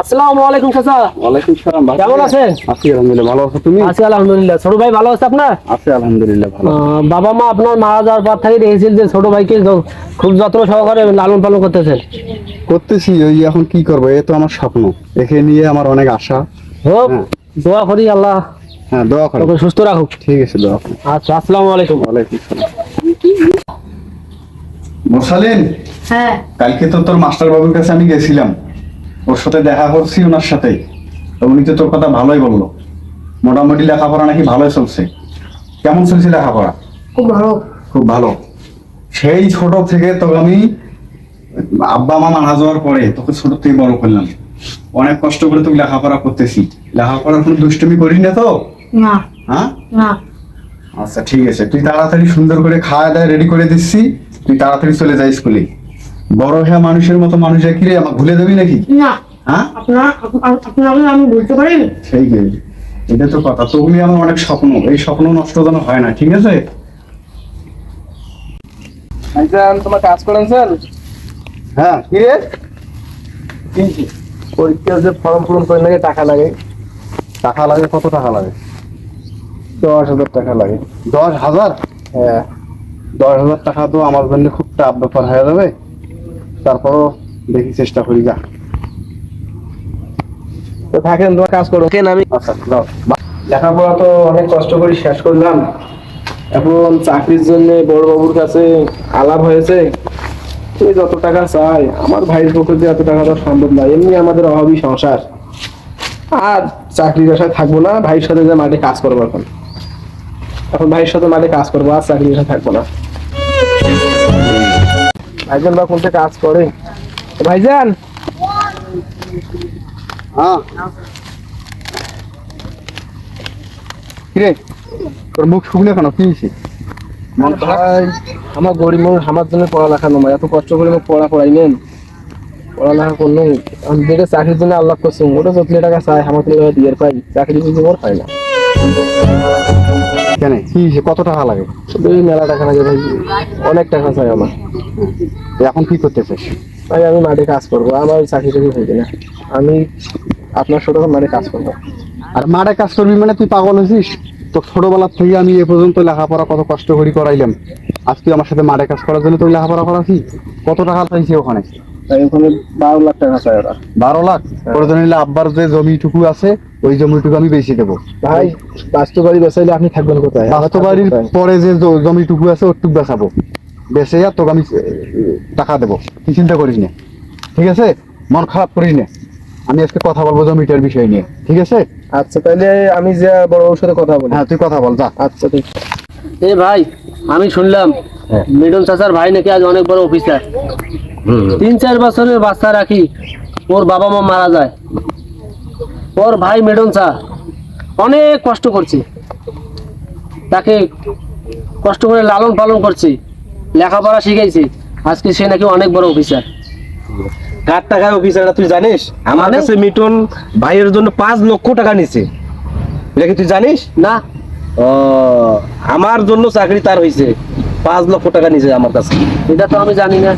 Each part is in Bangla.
আসসালামু আলাইকুম চাচা। ওয়ালাইকুম সালাম কেমন আছেন? আছি আলহামদুলিল্লাহ ভালো আছো তুমি? আছি আলহামদুলিল্লাহ। ছোট ভাই ভালো আছে আপনার? আছি আলহামদুলিল্লাহ ভালো বাবা মা আপনার মারা যাওয়ার পর থেকে দেখেছেন যে ছোট ভাইকে খুব যত্ন সহকারে লালন পালন করতেছেন করতেছি ওই এখন কি করব? এ তো আমার স্বপ্ন। একে নিয়ে আমার অনেক আশা। হোক হ্যাঁ। দোয়া করি আল্লাহ। হ্যাঁ দোয়া করো। সুস্থ রাখুক। ঠিক আছে দোয়া করো। আচ্ছা আসসালামু আলাইকুম। ওয়ালাইকুম সালাম। মোরসালিন হ্যাঁ। কালকে তো তোর মাস্টার বাবুর কাছে আমি গেছিলাম। ওর সাথে দেখা করছি ওনার সাথে উনি তো তোর কথা ভালোই বলল। মোটামুটি লেখাপড়া নাকি ভালোই চলছে। কেমন চলছে লেখাপড়া? খুব ভালো। খুব ভালো। সেই ছোট থেকে তোকে আমি আব্বা মা মারা যাওয়ার পরে তোকে ছোট থেকে বড় করলাম। অনেক কষ্ট করে তোকে লেখাপড়া করতেছি। লেখাপড়ার কোনো দুষ্টুমি করি না তো? না। হ্যাঁ না। আচ্ছা ঠিক আছে। তুই তাড়াতাড়ি সুন্দর করে খাওয়া দাওয়া রেডি করে দিচ্ছি। তুই তাড়াতাড়ি চলে যাই স্কুলে। বড় হ্যাঁ মানুষের মতো মানুষ কি রে আমাকে ভুলে দেবি নাকি? না। হ্যাঁ? আপনার আপনাকে আমি বলতে পারি? সেই এটা তো কথা। তোগুলি আমার অনেক স্বপ্ন। এই স্বপ্ন নষ্ট যেন হয় না ঠিক আছে? ভাইজান তোমার কাজ করেন স্যার? হ্যাঁ। কি রে? যে ফর্ম পূরণ করে লাগে টাকা লাগে? টাকা লাগে কত টাকা লাগে? দশ হাজার টাকা লাগে। দশ হাজার? হ্যাঁ। দশ হাজার টাকা তো আমার জন্য খুব টাফ ব্যাপার হয়ে যাবে। তারপরও দেখি চেষ্টা করি যা। তো থাকেন তোমার কাজ করো। কেন আমি। আচ্ছা লেখাপড়া তো অনেক কষ্ট করে শেষ করলাম। এখন চাকরির জন্য বড় বাবুর কাছে আলাপ হয়েছে। তুমি যত টাকা চাই আমার ভাইয়ের পক্ষে দিয়ে এত টাকা তো সম্ভব না। এমনি আমাদের অভাবী সংসার। আর চাকরির আশায় থাকব না ভাইয়ের সাথে যে মাঠে কাজ করব এখন। এখন ভাইয়ের সাথে মাঠে কাজ করব আর চাকরির আশায় থাকব না। ভাইজান বা কোনটা কাজ করে? ভাইজান! হ্যাঁ। কিরে তোর মুখ শুকনো কেন? কি হয়েছে? মন ভাই আমার গরিব মানুষ আমার জন্য পড়ালেখা নয় এত কষ্ট করে আমার পড়া পড়াইলেন। পড়ালেখা করলাম আমি যেটা চাকরির জন্য আল্লাহ করছি ওটা যতলে টাকা চাই আমার দিয়ে পাই চাকরি যদি ওর পাই না। কেন কি কত টাকা লাগে? মেলা টাকা লাগে ভাই অনেক টাকা চাই আমার। এখন কি করতেছিস? ভাই আমি মাঠে কাজ করব। আমার চাকরি টাকরি হইবে না আমি আপনার সাথে মাঠে কাজ করব। আর মারে কাজ করবি মানে তুই পাগল হয়েছিস? তো ছোটবেলার থেকে আমি এ পর্যন্ত লেখাপড়া কত কষ্ট করি করাইলাম। আজ তুই আমার সাথে মাঠে কাজ করার জন্য তুই লেখাপড়া করাছি কত টাকা চাইছি ওখানে? ওখানে বারো লাখ টাকা চাই ওরা। বারো লাখ? প্রয়োজন হলে আব্বার যে জমিটুকু আছে ওই জমিটুকু আমি বেশি দেবো। ভাই আপনি থাকবেন কোথায়? পরে যে জমিটুকু আছে ওটুকু বেচাবো। বেচে আর তোকে আমি টাকা দেবো। তুই চিন্তা করিস না। ঠিক আছে? মন খারাপ করিস না। আমি আজকে কথা বলব জমিটার বিষয় নিয়ে। ঠিক আছে? আচ্ছা তাহলে আমি যে বড় বাবুর সাথে কথা বলি। হ্যাঁ তুই কথা বল যা। আচ্ছা ঠিক। এ ভাই আমি শুনলাম হ্যাঁ। মিডন চাচার ভাই নাকি আজ অনেক বড় অফিসার তিন চার বছরের বাচ্চা রাখি ওর বাবা মা মারা যায়। ওর ভাই মেডন চা অনেক কষ্ট করছে। তাকে কষ্ট করে লালন পালন করছে লেখাপড়া শিখাইছে। আজকে সে নাকি অনেক বড় অফিসার। কার টাকায় অফিসারটা তুই জানিস? আমার মানে? কাছে মিটন ভাইয়ের জন্য পাঁচ লক্ষ টাকা নিছে। এটা কি তুই জানিস? না। ও আমার জন্য চাকরি তার হয়েছে পাঁচ লক্ষ টাকা নিছে আমার কাছে। এটা তো আমি জানি না।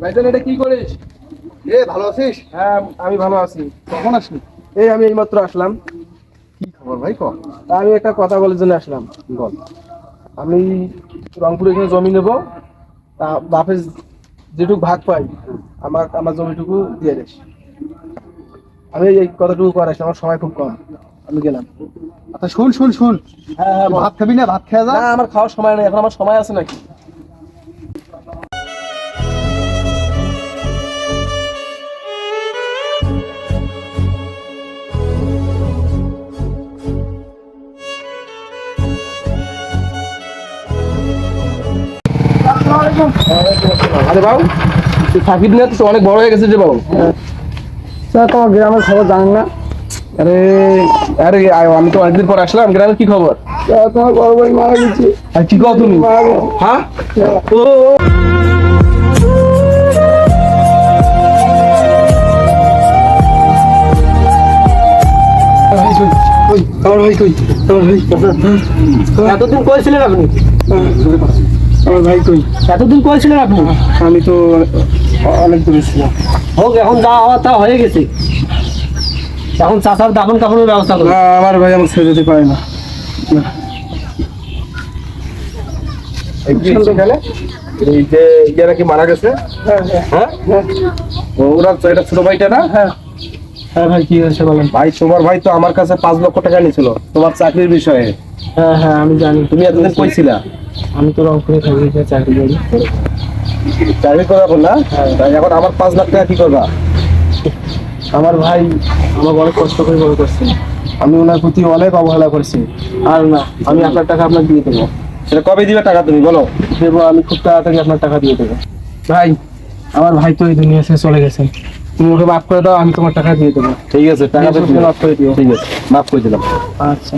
ভাইজান এটা কি করিস? এ ভালো আছিস? হ্যাঁ আমি ভালো আছি। কখন আসলি? এই আমি এইমাত্র আসলাম। কি খবর ভাই ক? তা আমি একটা কথা বলার জন্য আসলাম। বল। আমি রংপুরে এখানে জমি নেব। তা বাপের যেটুকু ভাগ পাই আমার আমার জমিটুকু দিয়ে দিস আমি এই কথাটুকু করে আসলাম আমার সময় খুব কম। আমি গেলাম। আচ্ছা শুন শুন শুন। হ্যাঁ হ্যাঁ ভাত খাবি না? ভাত খেয়ে যা না আমার খাওয়ার সময় নেই এখন আমার সময় আছে নাকি? আরে বাবু সাকিব না তুই অনেক বড় হয়ে গেছিস রে বাবু। স্যার তোমার গ্রামের খবর জানেন না? আরে আরে আমি তো অনেকদিন পর আসলাম গ্রামের কি খবর? তোমার বড় ভাই মারা গেছে। আর কি কও তুমি? হ্যাঁ? ও এতদিন কইছিলেন আপনি? আমার ভাই কই? এতদিন কই ছিলেন আপনি? আমি তো অনেক দূরে ছিলাম। হোক এখন যা হওয়ার তা হয়ে গেছে। এখন চাচার দাফন কাফনের ব্যবস্থা করুন। আমার ভাই আমার ছেড়ে যেতে পারে না। এই যে ইয়ারা কি মারা গেছে? হ্যাঁ ওরা এটা ছোট ভাইটা না? হ্যাঁ। হ্যাঁ ভাই কি হয়েছে বলেন? ভাই তোমার ভাই তো আমার কাছে পাঁচ লক্ষ টাকা নিয়েছিল তোমার চাকরির বিষয়ে। হ্যাঁ হ্যাঁ আমি জানি। তুমি এতদিন কইছিলা আমি তো রংপুরে থাকি চাকরি করি। চাকরি করাবো না? তাই এখন আমার পাঁচ লাখ টাকা কি করবা? আমার ভাই আমাকে অনেক কষ্ট করে বড় করছে। আমি ওনার প্রতি অনেক অবহেলা করছি। আর না আমি আপনার টাকা আপনার দিয়ে দেবো। সেটা কবে দিবে টাকা তুমি বলো? দেবো আমি খুব তাড়াতাড়ি আপনার টাকা দিয়ে দেবো। ভাই আমার ভাই তো এই দুনিয়া ছেড়ে চলে গেছে। তুমি ওকে মাফ করে দাও আমি তোমার টাকা দিয়ে দেবো। ঠিক আছে টাকা মাফ করে দিও। ঠিক আছে মাফ করে দিলাম। আচ্ছা।